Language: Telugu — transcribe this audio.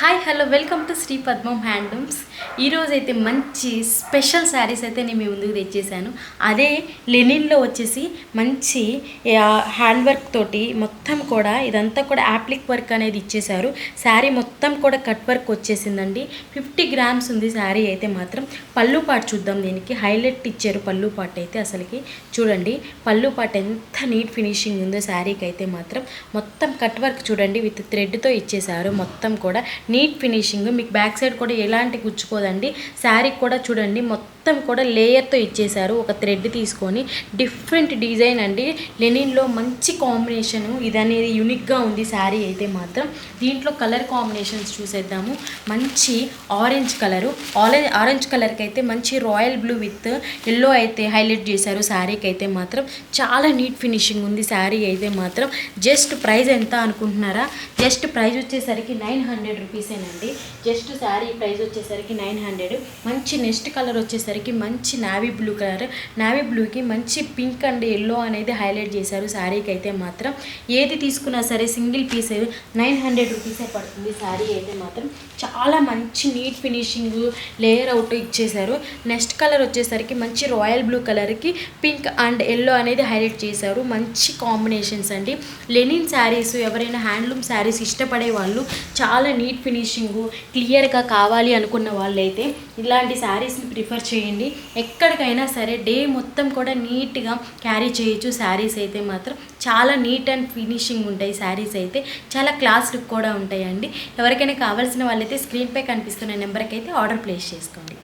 Hi hello welcome to Sri Padmam handlooms ఈరోజు అయితే మంచి స్పెషల్ శారీస్ అయితే నేను మీ ముందుకు తెచ్చేసాను. అదే లెనిన్లో వచ్చేసి మంచి హ్యాండ్ వర్క్ తోటి మొత్తం కూడా ఇదంతా కూడా యాప్లిక్ వర్క్ అనేది ఇచ్చేశారు. శారీ మొత్తం కూడా కట్ వర్క్ వచ్చేసిందండి. ఫిఫ్టీ గ్రామ్స్ ఉంది శారీ అయితే మాత్రం. పళ్ళు పాటు చూద్దాం దీనికి. హైలైట్ ఇచ్చారు పళ్ళు పాట అయితే అసలుకి. చూడండి పళ్ళు పాట ఎంత నీట్ ఫినిషింగ్ ఉందో శారీకి అయితే మాత్రం. మొత్తం కట్ వర్క్ చూడండి విత్ థ్రెడ్తో ఇచ్చేసారు మొత్తం కూడా నీట్ ఫినిషింగ్ మీకు బ్యాక్ సైడ్ కూడా ఎలాంటి గుచ్చుకోదండి. శారీ కూడా చూడండి మొత్తం మొత్తం కూడా లేయర్తో ఇచ్చేసారు ఒక థ్రెడ్ తీసుకొని. డిఫరెంట్ డిజైన్ అండి. లెనిన్లో మంచి కాంబినేషన్. ఇది అనేది యూనిక్గా ఉంది శారీ అయితే మాత్రం. దీంట్లో కలర్ కాంబినేషన్స్ చూసేద్దాము. మంచి ఆరెంజ్ కలరు. ఆరెంజ్ ఆరెంజ్ కలర్కి అయితే మంచి రాయల్ బ్లూ విత్ ఎల్లో అయితే హైలైట్ చేశారు శారీకి అయితే మాత్రం. చాలా నీట్ ఫినిషింగ్ ఉంది శారీ అయితే మాత్రం. జస్ట్ ప్రైస్ ఎంత అనుకుంటున్నారా? జస్ట్ ప్రైస్ వచ్చేసరికి నైన్ హండ్రెడ్ రూపీసేనండి. జస్ట్ శారీ ప్రైస్ వచ్చేసరికి నైన్ హండ్రెడ్. మంచి నెక్స్ట్ కలర్ వచ్చేసరికి మంచి నావీ బ్లూ కలర్ నావీ బ్లూకి మంచి పింక్ అండ్ ఎల్లో అనేది హైలైట్ చేశారు. శారీకి అయితే మాత్రం ఏది తీసుకున్నా సరే సింగిల్ పీస్ నైన్ హండ్రెడ్ రూపీసే పడుతుంది శారీ అయితే మాత్రం. చాలా మంచి నీట్ ఫినిషింగ్ లేయర్ అవుట్ ఇచ్చేశారు. నెక్స్ట్ కలర్ వచ్చేసరికి మంచి రాయల్ బ్లూ కలర్కి పింక్ అండ్ ఎల్లో అనేది హైలైట్ చేశారు. మంచి కాంబినేషన్స్ అండి. లెనిన్ శారీస్ ఎవరైనా హ్యాండ్లూమ్ శారీస్ ఇష్టపడే వాళ్ళు చాలా నీట్ ఫినిషింగ్ క్లియర్గా కావాలి అనుకున్న వాళ్ళైతే ఇలాంటి శారీస్ని ప్రిఫర్ చేయండి. చేయండి. ఎక్కడికైనా సరే డే మొత్తం కూడా నీట్గా క్యారీ చేయొచ్చు. శారీస్ అయితే మాత్రం చాలా నీట్ అండ్ ఫినిషింగ్ ఉంటాయి శారీస్ అయితే. చాలా క్లాస్ లుక్ కూడా ఉంటాయండి. ఎవరికైనా కావాల్సిన వాళ్ళైతే స్క్రీన్పై కనిపిస్తున్న నెంబర్కి అయితే ఆర్డర్ ప్లేస్ చేసుకోండి.